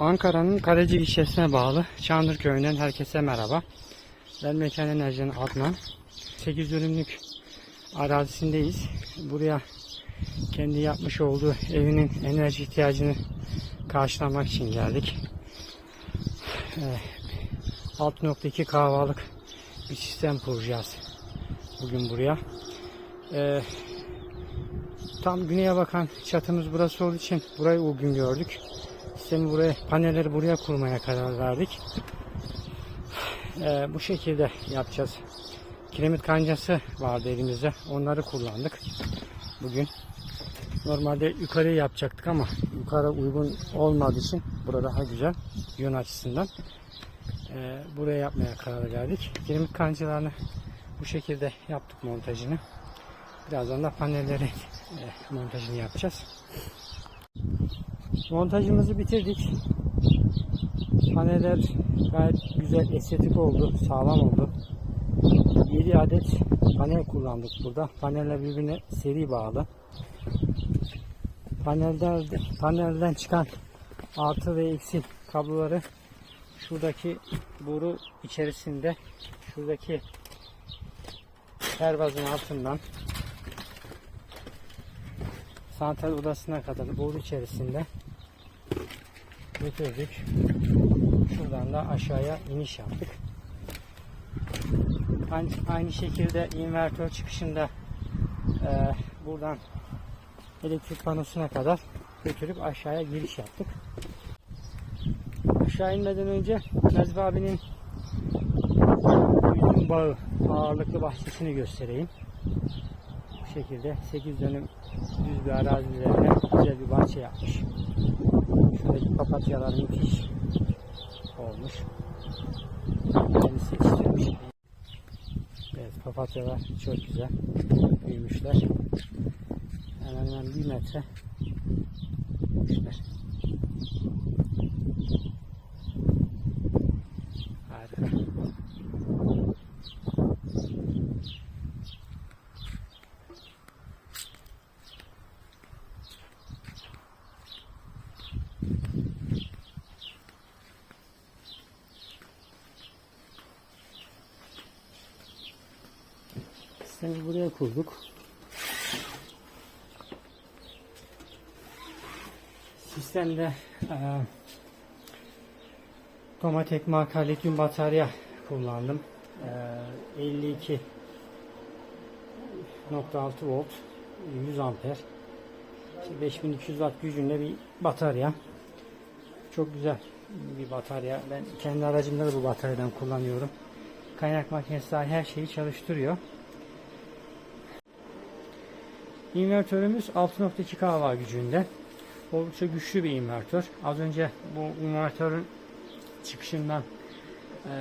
Ankara'nın Kaleci ilçesine bağlı Çandır köyünden herkese merhaba. Ben Mekan Enerji'nin Adnan. 8 dönümlük arazisindeyiz. Buraya kendi yapmış olduğu evinin enerji ihtiyacını karşılamak için geldik. Ee, 6.2 kahvalık bir sistem kuracağız bugün buraya. Ee, tam güneye bakan çatımız burası olduğu için burayı uygun gördük. Sistemi buraya, panelleri buraya kurmaya karar verdik. Ee, bu şekilde yapacağız. Kiremit kancası vardı elimizde. Onları kullandık bugün. Normalde yukarıya yapacaktık ama yukarı uygun olmadığı için burada daha güzel yön açısından ee, buraya yapmaya karar verdik. Kiremit kancalarını bu şekilde yaptık montajını. Birazdan da panelleri e, montajını yapacağız. Montajımızı bitirdik. Paneller gayet güzel, estetik oldu, sağlam oldu. 7 adet panel kullandık burada. Paneller birbirine seri bağlı. Panelden, panelden çıkan artı ve eksi kabloları şuradaki boru içerisinde şuradaki pervazın altından santral odasına kadar boru içerisinde götürdük. Şuradan da aşağıya iniş yaptık. Aynı şekilde invertör çıkışında e, buradan elektrik panosuna kadar götürüp aşağıya giriş yaptık. Aşağı inmeden önce Nazif abinin üzüm bağı ağırlıklı bahçesini göstereyim. Bu şekilde 8 dönüm düz bir arazi üzerine güzel bir bahçe yapmış. Papatyalar müthiş olmuş. Kendisi istemiş. Evet papatyalar çok güzel büyümüşler. Hemen hemen bir metre büyümüşler. Harika. Sistemi buraya kurduk. Sistemde e, Tomatek marka lityum batarya kullandım. E, 52 .6 volt 100 amper 5200 watt gücünde bir batarya. Çok güzel bir batarya. Ben kendi aracımda da bu bataryadan kullanıyorum. Kaynak makinesi her şeyi çalıştırıyor. İnvertörümüz 6.2 kW gücünde. Oldukça güçlü bir invertör. Az önce bu invertörün çıkışından e,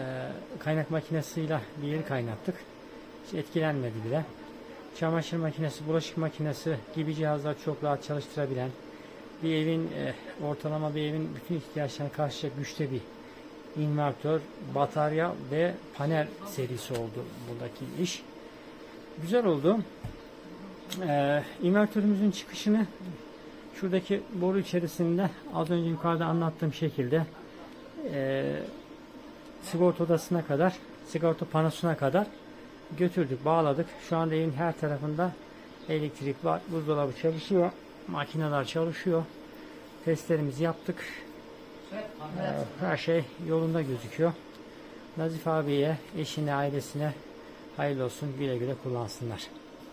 kaynak makinesiyle bir yeri kaynattık. Hiç etkilenmedi bile. Çamaşır makinesi, bulaşık makinesi gibi cihazlar çok rahat çalıştırabilen bir evin e, ortalama bir evin bütün ihtiyaçlarını karşılayacak güçte bir invertör, batarya ve panel serisi oldu buradaki iş. Güzel oldu. Ee, invertörümüzün çıkışını şuradaki boru içerisinde az önce yukarıda anlattığım şekilde e, sigorta odasına kadar sigorta panosuna kadar götürdük bağladık. Şu anda evin her tarafında elektrik var buzdolabı çalışıyor makineler çalışıyor. Testlerimizi yaptık. Ee, her şey yolunda gözüküyor. Nazif abiye eşine ailesine hayırlı olsun güle güle kullansınlar